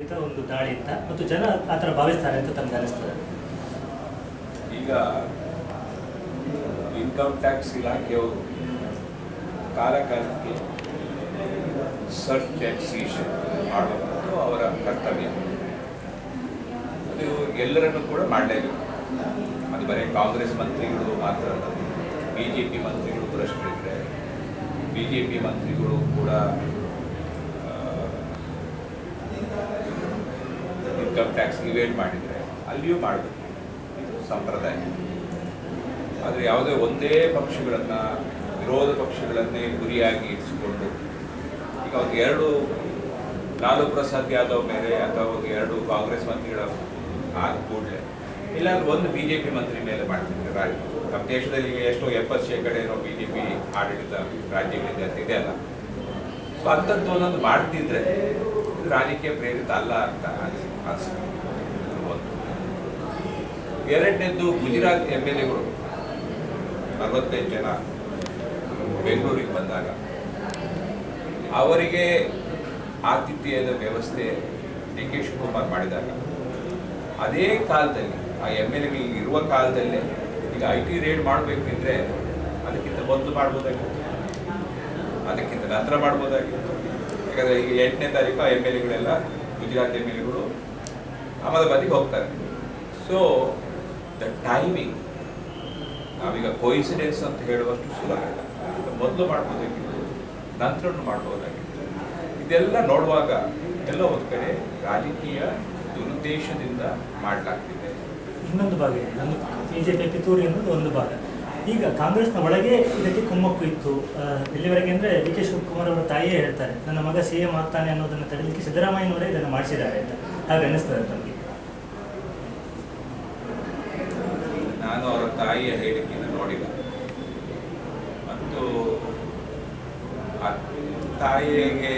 ಒಂದು ದಾಳಿ ಅಂತ ಮತ್ತು ಜನ ಆ ಥರ ಭಾವಿಸ್ತಾರೆ ಅಂತ ತಮ್ಗೆ ಅನಿಸ್ತದೆ. ಈಗ ಇನ್ಕಮ್ ಟ್ಯಾಕ್ಸ್ ಇಲಾಖೆಯವರು ಕಾಲಕಾಲಕ್ಕೆ ಸರ್ಚ್ ಆ್ಯಂಡ್ ಸೀಷನ್ ಮಾಡುವಂಥದ್ದು ಅವರ ಕರ್ತವ್ಯ. ಅದು ಎಲ್ಲರನ್ನು ಕೂಡ ಮಾಡಲೇಬೇಕು. ಅದು ಬರೀ ಕಾಂಗ್ರೆಸ್ ಮಂತ್ರಿಗಳು ಮಾತ್ರ ಬಿ ಜೆ ಪಿ ಮಂತ್ರಿಗಳು ಭ್ರಷ್ಟರಿದ್ದರೆ ಬಿ ಜೆ ಪಿ ಮಂತ್ರಿಗಳು ಕೂಡ ಇನ್ಕಮ್ ಟ್ಯಾಕ್ಸ್ ಇವೇಟ್ ಮಾಡಿದರೆ ಅಲ್ಲಿಯೂ ಮಾಡಬೇಕು ಇದು ಸಂಪ್ರದಾಯ. ಆದರೆ ಯಾವುದೇ ಒಂದೇ ಪಕ್ಷಗಳನ್ನು, ವಿರೋಧ ಪಕ್ಷಗಳನ್ನೇ ಗುರಿಯಾಗಿ ಇರಿಸಿಕೊಂಡು, ಈಗ ಅವ್ರಿಗೆ ಎರಡು ಲಾಲು ಪ್ರಸಾದ್ ಯಾದವ್ ಮೇಲೆ ಅಥವಾ ಎರಡು ಕಾಂಗ್ರೆಸ್ ಮಂತ್ರಿಗಳ ಆದ ಕೂಡಲೇ ಇಲ್ಲಾಂದ್ರೆ ಒಂದು ಬಿ ಜೆ ಪಿ ಮಂತ್ರಿ ಮೇಲೆ ಮಾಡ್ತಿದ್ದಾರೆ ರಾಜ್ಯ ನಮ್ಮ ದೇಶದಲ್ಲಿ ಎಷ್ಟೋ ಎಪ್ಪತ್ತು ಶೇಕಡ ಏನೋ ಬಿ ಜೆ ಪಿ ಆಡಳಿತ ರಾಜ್ಯಗಳಿದೆ ಅಂತ ಇದೆ ಅಲ್ಲ. ಸೊ ಅಂಥದ್ದು ಒಂದೊಂದು ಮಾಡ್ತಿದ್ರೆ ಇದು ರಾಜಕೀಯ ಪ್ರೇರಿತ ಅಲ್ಲ ಅಂತ ಅನ್ಸ್ ಅನ್ಸುತ್ತೆ. ಒಂದು ಎರಡನೇದ್ದು ಗುಜರಾತ್ ಎಂ ಎಲ್ ಎಗಳು. ನಲವತ್ತೈದು ಜನ ಬೆಂಗಳೂರಿಗೆ ಬಂದಾಗ. ಅವರಿಗೆ ಆತಿಥ್ಯದ ವ್ಯವಸ್ಥೆ ಡಿ ಕೆ ಶಿವಕುಮಾರ್ ಮಾಡಿದಾಗ. ಅದೇ ಕಾಲದಲ್ಲಿ, ಆ ಎಂ ಎಲ್ ಎಗಳಿಗೆ ಇರುವ ಕಾಲದಲ್ಲೇ ಈಗ ಐ ಟಿ ರೇಡ್ ಮಾಡಬೇಕಿದ್ರೆ ಅದಕ್ಕಿಂತ ಮೊದಲು ಮಾಡ್ಬೋದಾಗಿತ್ತು. ಅದಕ್ಕಿಂತ ನಂತರ ಮಾಡ್ಬೋದಾಗಿತ್ತು. ಯಾಕಂದರೆ ಈಗ ಎಂಟನೇ ತಾರೀಕು ಆ ಎಂ ಎಲ್ ಎಗಳೆಲ್ಲ ಗುಜರಾತ್ ಎಂ ಎಲ್ ಎಗಳು ಅಹಮದಾಬಾದಿಗೆ ಹೋಗ್ತಾರೆ. ಸೊ ದ ಟೈಮಿಂಗ್ ನಾವೀಗ ಕೋಯಿನ್ಸಿಡೆನ್ಸ್ ಅಂತ ಹೇಳುವಷ್ಟು ಸುಲಭ ಇಲ್ಲ. ಮೊದಲು ಮಾಡ್ಬೋದಾಗಿತ್ತು ನಂತರ ಮಾಡ್ಬೋದಾಗಿತ್ತು. ಇದೆಲ್ಲ ನೋಡುವಾಗ ಎಲ್ಲ ಒಂದು ಕಡೆ ರಾಜಕೀಯ ದುರುದ್ದೇಶದಿಂದ ಮಾಡಲಾಗ್ತಿದೆ. ಇನ್ನೊಂದು ಭಾಗ, ನಮ್ಮ ಬಿ ಜೆ ಪಿ ಪಿತೂರಿ ಅನ್ನೋದು ಒಂದು ಭಾಗ. ಈಗ ಕಾಂಗ್ರೆಸ್ನ ಒಳಗೆ ಇದಕ್ಕೆ ಕುಮ್ಮಕ್ಕು ಇತ್ತು. ಇಲ್ಲಿವರೆಗೆ ಅಂದರೆ ಡಿ ಕೆ ಶಿವಕುಮಾರ್ ಅವರ ತಾಯಿಯೇ ಹೇಳ್ತಾರೆ, ನನ್ನ ಮಗ ಸಿ ಎಂ ಆಗ್ತಾನೆ ಅನ್ನೋದನ್ನು ತಡೆಯಲಿಕ್ಕೆ ಸಿದ್ದರಾಮಯ್ಯನವರೇ ಇದನ್ನು ಮಾಡಿಸಿದ್ದಾರೆ ಅಂತ. ಹಾಗೆ ಅನ್ನಿಸ್ತದೆ ತಮಗೆ ನಾನು ಅವರ ತಾಯಿಯ ಹೇಳಿಕೆಯನ್ನು ನೋಡಿಲ್ಲ ಮತ್ತು ತಾಯಿಯಗೆ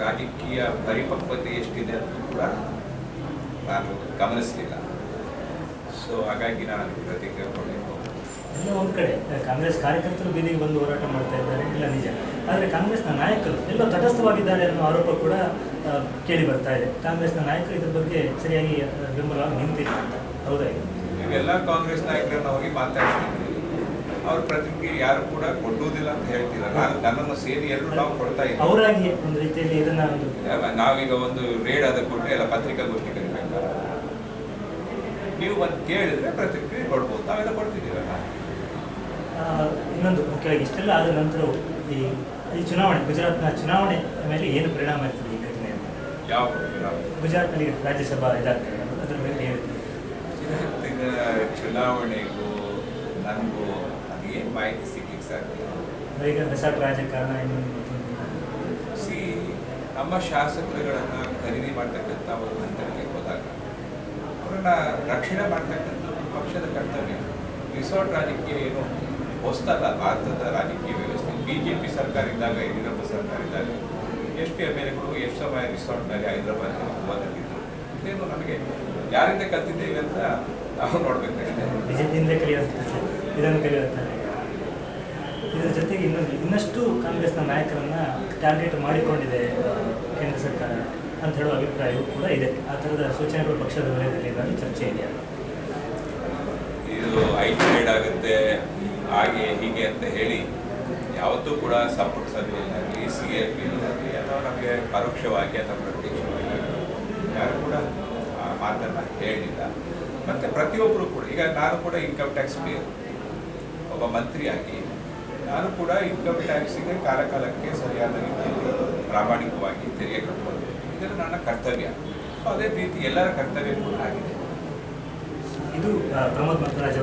ರಾಜಕೀಯ ಪರಿಪಕ್ವತೆ ಎಷ್ಟಿದೆ ಅಂತ ಕೂಡ ನಾನು ಗಮನಿಸಲಿಲ್ಲ. ಸೊ ಹಾಗಾಗಿ ನಾನು ಪ್ರತಿಕ್ರಿಯೆ ಕೊಡಬೇಕು ಎಲ್ಲ ಒಂದು ಕಡೆ, ಕಾಂಗ್ರೆಸ್ ಕಾರ್ಯಕರ್ತರು ಬೀದಿಗೆ ಬಂದು ಹೋರಾಟ ಮಾಡ್ತಾ ಇದ್ದಾರೆ, ಇಲ್ಲ ನಿಜ. ಆದರೆ ಕಾಂಗ್ರೆಸ್ನ ನಾಯಕರು ಎಲ್ಲೋ ತಟಸ್ಥವಾಗಿದ್ದಾರೆ ಅನ್ನೋ ಆರೋಪ ಕೂಡ ಕೇಳಿ ಬರ್ತಾ ಇದೆ. ಕಾಂಗ್ರೆಸ್ನ ನಾಯಕರು ಇದ್ರ ಬಗ್ಗೆ ಸರಿಯಾಗಿ ಬೆಂಬಲ ಬೆಂಬಲವಾಗಿ ನಿಂತಿಲ್ಲ ಅಂತ. ಹೌದಾ ಇದು? ನೀವೆಲ್ಲ ಕಾಂಗ್ರೆಸ್ ನಾಯಕರನ್ನ ಹೋಗಿ ಮಾತಾಡಿಸ್ತೀವಿ ಅವ್ರ ಪ್ರತಿಕ್ರಿಯೆ ಯಾರು ಕೂಡ ಕೊಡುವುದಿಲ್ಲ ಅಂತ ಹೇಳ್ತಿಲ್ಲ ನಾನು ನನ್ನನ್ನು ಸೇರಿ ಎಲ್ಲರೂ ನಾವು ಕೊಡ್ತಾ ಇದ್ದೀವಿ. ಅವರಾಗಿ ಒಂದು ರೀತಿಯಲ್ಲಿ ಇದನ್ನ ಒಂದು ನಾವೀಗ ಒಂದು ರೇಡ್ ಆದ ಕೊಟ್ಟು ಎಲ್ಲ ಪತ್ರಿಕಾಗೋಷ್ಠಿ ಕರಿಬೇಕಾ? ನೀವು ಬಂದು ಕೇಳಿದ್ರೆ ಪ್ರತಿಕ್ರಿಯೆ ಕೊಡ್ಬೋದು. ನಾವೆಲ್ಲ ಕೊಡ್ತಿದ್ದೀವಲ್ಲ. ಇನ್ನೊಂದು ಮುಖ್ಯವಾಗಿ ಇಷ್ಟೆಲ್ಲ ಆದ ನಂತರ ಈ ಈ ಚುನಾವಣೆ ಗುಜರಾತ್ನ ಚುನಾವಣೆ ಮೇಲೆ ಏನು ಪರಿಣಾಮ ಇರ್ತದೆ ಈ ಘಟನೆ ಯಾವ ಗುಜರಾತ್ನಲ್ಲಿ ರಾಜ್ಯಸಭಾ ಇದಾಗ್ತದೆ. ಅದ್ರ ಮೇಲೆ ಏನು? ಇವತ್ತಿನ ಚುನಾವಣೆಗೂ ನನಗೂ ಅದೇನು ಮಾಹಿತಿ ಸಿಗ್ಲಿಕ್ಕೆ ಸಾಧ್ಯ? ರಾಜಕಾರಣ. ಸಿ ನಮ್ಮ ಶಾಸಕರುಗಳನ್ನು ಖರೀದಿ ಮಾಡ್ತಕ್ಕಂಥ ಒಂದು ಹಂತಕ್ಕೆ ಹೋದಾಗ ಅವರನ್ನ ರಕ್ಷಣೆ ಮಾಡ್ತಕ್ಕಂಥದ್ದು ಪಕ್ಷದ ಕರ್ತವ್ಯ. ರಿಸಾರ್ಟ್ ರಾಜಕೀಯ ಏನು ಹೊಸ್ತಲ್ಲ ಭಾರತದ ರಾಜಕೀಯ ವ್ಯವಸ್ಥೆ. ಬಿ ಜೆ ಪಿ ಸರ್ಕಾರ ಇದ್ದಾಗ ಯಡಿಯೂರಪ್ಪ ಸರ್ಕಾರ ಇದ್ದಾಗ ಎಷ್ಟು ಎಂ ಎಲ್ ಎಗಳು ಎಷ್ಟು ಸಮಯ ರಿಸಾರ್ಟ್ನಲ್ಲಿ ಹೈದರಾಬಾದ್ ಗೋವಾದಲ್ಲಿದ್ದರು ಇದೇನು ನಮಗೆ ಯಾರಿಂದ ಕಲ್ತಿದ್ದೇವೆ ಅಂತ ನಾವು ನೋಡಬೇಕಾಗಿದೆ ಬಿಜೆಪಿಯಿಂದ ಕಲಿಯುವಂಥ ಇದನ್ನು ಕಲಿಯುತ್ತಾರೆ ಇದರ ಜೊತೆಗೆ ಇನ್ನೊಂದು ಇನ್ನಷ್ಟು ಕಾಂಗ್ರೆಸ್ನ ನಾಯಕರನ್ನ ಟಾರ್ಗೆಟ್ ಮಾಡಿಕೊಂಡಿದೆ ಕೇಂದ್ರ ಸರ್ಕಾರ ಅಂತ ಹೇಳುವ ಅಭಿಪ್ರಾಯವೂ ಕೂಡ ಇದೆ. ಆ ಥರದ ಸೂಚನೆಗಳು ಪಕ್ಷದ ವಲಯದಲ್ಲಿ ಚರ್ಚೆ ಇದೆಯಾ ಇದು ಐ ಟಿ ರೇಡ್ ಆಗುತ್ತೆ ಹಾಗೆ ಹೀಗೆ ಅಂತ ಹೇಳಿ ಯಾವತ್ತೂ ಕೂಡ ಸಪೋರ್ಟ್ ಸಭೆಯಲ್ಲಾಗಲಿ ಸಿ ಎ ಪಿಯಲ್ಲಾಗಲಿ ಅಥವಾ ನಮಗೆ ಪರೋಕ್ಷವಾಗಿ ಅಥವಾ ಪ್ರತ್ಯಕ್ಷವಾಗಿ ಯಾರು ಕೂಡ ಆ ಮಾತನ್ನು ಹೇಳಿಲ್ಲ. ಮತ್ತು ಪ್ರತಿಯೊಬ್ಬರು ಕೂಡ, ಈಗ ನಾನು ಕೂಡ ಇನ್ಕಮ್ ಟ್ಯಾಕ್ಸ್ ಪೇ ಒಬ್ಬ ಮಂತ್ರಿಯಾಗಿ, ನಾನು ಕೂಡ ಇನ್ಕಮ್ ಟ್ಯಾಕ್ಸಿಗೆ ಕಾಲ ಕಾಲಕ್ಕೆ ಸರಿಯಾದ ರೀತಿಯಲ್ಲಿ ಪ್ರಾಮಾಣಿಕವಾಗಿ ತೆರಿಗೆ ಕಟ್ಟುವುದು ಇದರ ನನ್ನ ಕರ್ತವ್ಯ. ಅದೇ ರೀತಿ ಎಲ್ಲರ ಕರ್ತವ್ಯ ಕೂಡ ಆಗಿದೆ. ಇದು ಪ್ರಮೋದ್